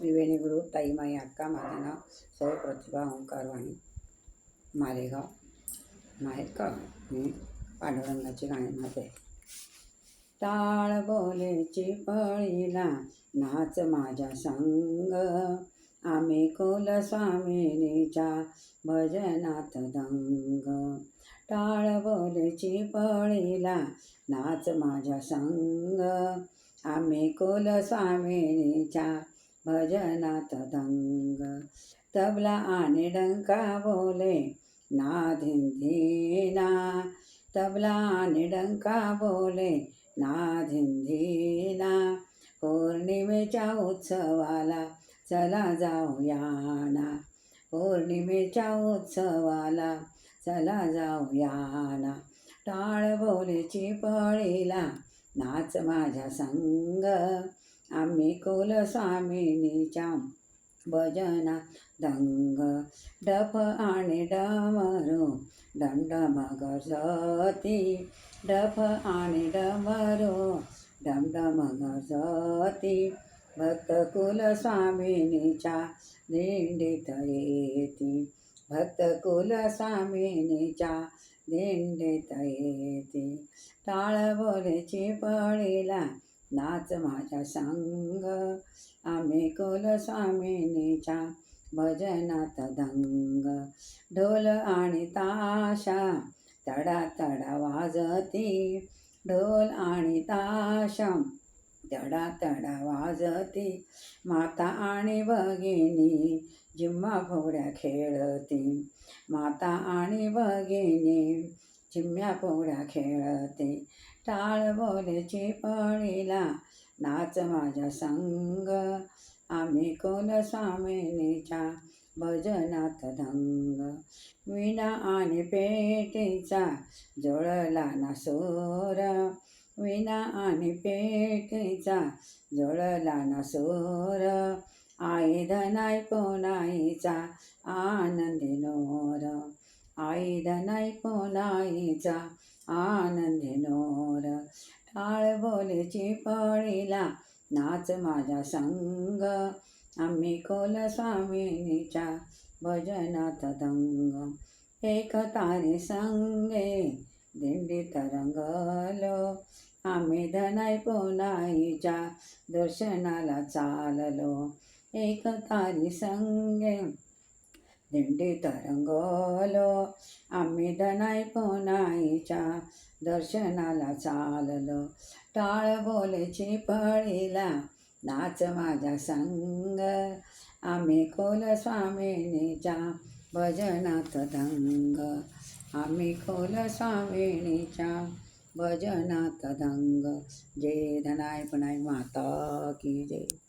त्रिवेणी गुरु ताईमाई अक्का माझं नाव सौ प्रतिभा ओंकार वाणी मालेगाव माहीत का मी पांडुरंगाची गाणी म्हणते टाळ बोलेची पळीला नाच माझ्या संग. आम्ही कुल स्वामिनीच्या भजनात दंग. टाळ बोलेची पळीला नाच माझ्या संग. आम्ही कुल स्वामिनीच्या भजनात दंग तबला आणि डंका बोले नाधिंधीना तबला आणि डंका बोले नाधिंधीना पौर्णिमेच्या उत्सवाला चला जाऊया ना। पौर्णिमेच्या उत्सवाला चला जाऊया ना। टाळ बोलेची पळीला नाच माझ्या संग। आम्ही कुल स्वामिनीच्या भजना दंग डफ आणि डमरू डमडम सती डफ आणि डमरू डमडम सती. भक्त कुल स्वामिनीच्या दिंडीत येती भक्त कुल स्वामिनीच्या दिंडीत येती. टाळ बोलेची पळीला नाच माझ्या सांग. आम्ही कुलस्वामिनीच्या भजनात दंग. ढोल आणि ताशा तडा तडा वाजती. ढोल आणि ताशा तडा तडा वाजती. माता आणि भगिनी जिम्मा फुगड्या खेळती. माता आणि भगिनी चिम्म्या पोळ्या खेळते. टाळ बोलेची पळीला नाच माझ्या संग. आम्ही कोल स्वामिनीच्या भजनात धंग? विणा आणि पेटीचा जोडला ना सोर. विणा आणि पेटीचा जोडला ना सोर. आई धनाय कोणाईचा आनंदी नोर. आई धनाई आनंदी नोर. टाळ बोलेची पळीला नाच माझ्या संग. आम्ही कोल स्वामिनीच्या भजनात दंग. एक तारी संगे दिंडी तरंगलो. आम्ही धनाई पोनाईच्या दर्शनाला चाललो. एक तारी संगे दिंडी तरंगलो आम्ही धनाई पोनाईच्या दर्शनाला चाललो. टाळ बोलेची पळीला नाच माझा संग. आम्ही खोल स्वामिनीच्या भजनात दंग. आम्ही खोल स्वामिनीच्या भजनात दंग. जय धनाय पुनाय माता की जय.